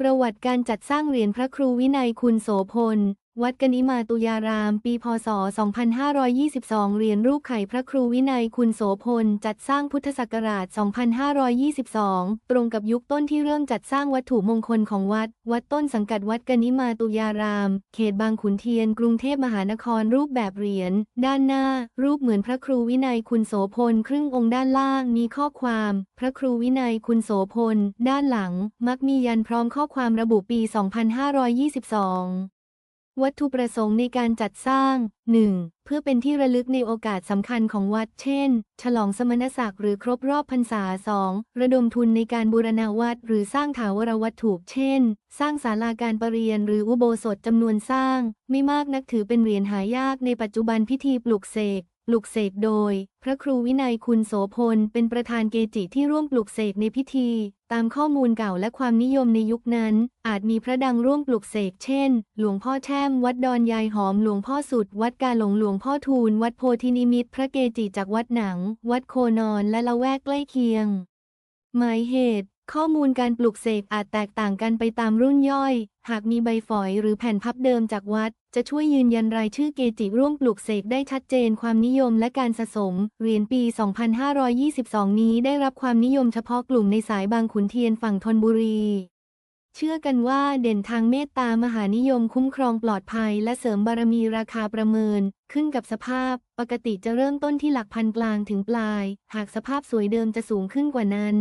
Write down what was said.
ประวัติการจัดสร้างเหรียญพระครูวินัยคุณโสพล วัดกนิมาตุยาราม ปีพศ 2522 เหรียญรูปไข่พระครูวินัยคุณโสพล จัดสร้างพุทธศักราช 2522 ตรงกับยุคต้นที่เริ่มจัดสร้างวัตถุมงคลของวัด วัดต้นสังกัดวัดกนิมาตุยาราม เขตบางขุนเทียน กรุงเทพมหานครรูปแบบเหรียญ ด้านหน้า รูปเหมือนพระครูวินัยคุณโสพล ครึ่งองค์ด้านล่างมีข้อความ พระครูวินัยคุณโสพล ด้านหลัง มักมียันพร้อมข้อความระบุปี 2522 วัตถุประสงค์ในการจัดสร้าง 1. เพื่อเป็นที่ระลึกในโอกาสสำคัญของวัด เช่น ฉลองสมณศักดิ์หรือครบรอบพรรษา 2. ระดมทุนในการบูรณาวัดหรือสร้างถาวรวัตถุ เช่น สร้างศาลาการประเรียนหรืออุโบสถจำนวนสร้าง ไม่มากนักถือเป็นเหรียญหายากในปัจจุบันพิธีปลุกเสก ปลุกเสกโดย พระครูวินัยคุณโสพล เป็นประธานเกจิที่ร่วมปลุกเสกในพิธี ตามข้อมูลเก่าและความนิยมในยุคนั้น อาจมีพระดังร่วมปลุกเสกเช่น หลวงพ่อแช่ม วัดดอนยายหอม หลวงพ่อสุด วัดกาหลง หลวงพ่อทูล วัดโพธินิมิตพระเกจิจากวัดหนัง วัดโคนอนและละแวกใกล้เคียง หมายเหตุ ข้อมูลการปลุกเสกอาจแตกต่างกันไปตามรุ่นย่อย หากมีใบฝอยหรือแผ่นพับเดิมจากวัด จะช่วยยืนยันรายชื่อเกจิร่วมปลุกเสกได้ชัดเจนความนิยมและการสะสม เหรียญปี 2522 นี้ได้รับความนิยมเฉพาะกลุ่มในสายบางขุนเทียนฝั่งธนบุรี เชื่อกันว่าเด่นทางเมตตามหานิยมคุ้มครองปลอดภัย และเสริมบารมีราคาประเมิน ขึ้นกับสภาพ ปกติจะเริ่มต้นที่หลักพันกลางถึงปลาย หากสภาพสวยเดิมจะสูงขึ้นกว่านั้น